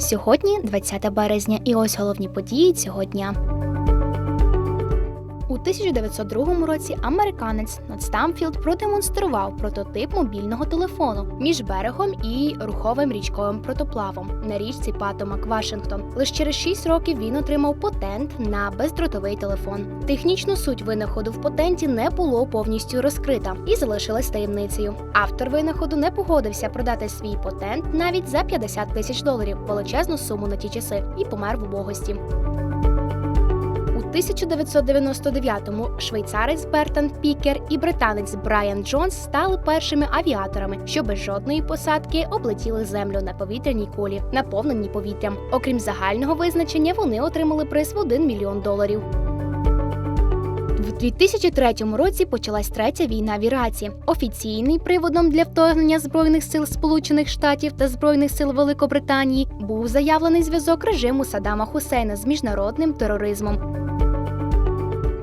Сьогодні 20 березня, і ось головні події цього дня. У 1902 році американець Надстамфілд продемонстрував прототип мобільного телефону між берегом і руховим річковим протоплавом на річці Патомак Вашингтон. Лише через 6 років він отримав патент на бездротовий телефон. Технічну суть винаходу в патенті не було повністю розкрита і залишилась таємницею. Автор винаходу не погодився продати свій патент навіть за 50 тисяч доларів, величезну суму на ті часи, і помер в убогості. У 1999-му швейцарець Бертан Пікер і британець Брайан Джонс стали першими авіаторами, що без жодної посадки облетіли землю на повітряній кулі, наповненій повітрям. Окрім загального визначення, вони отримали приз в 1 мільйон доларів. В 2003 році почалась третя війна в Іраці. Офіційний приводом для вторгнення збройних сил Сполучених Штатів та збройних сил Великобританії був заявлений зв'язок режиму Саддама Хусейна з міжнародним тероризмом.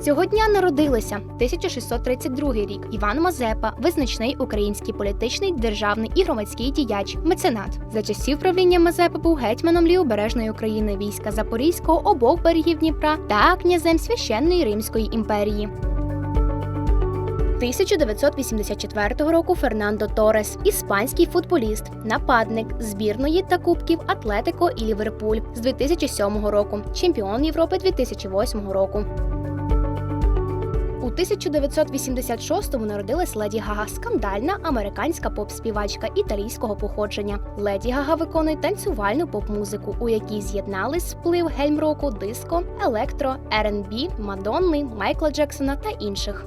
Цього дня народилися 1632 рік Іван Мазепа, визначний український політичний, державний і громадський діяч, меценат. За часів правління Мазепи був гетьманом лівобережної України війська Запорізького обох берегів Дніпра та князем священної Римської імперії. 1984 року Фернандо Торес, іспанський футболіст, нападник збірної та кубків Атлетико і Ліверпуль з 2007 року, чемпіон Європи 2008 року. У 1986-му народилась Леді Гага, скандальна американська поп-співачка італійського походження. Леді Гага виконує танцювальну поп-музику, у якій з'єднались вплив гельмроку, диско, електро, R&B, Мадонни, Майкла Джексона та інших.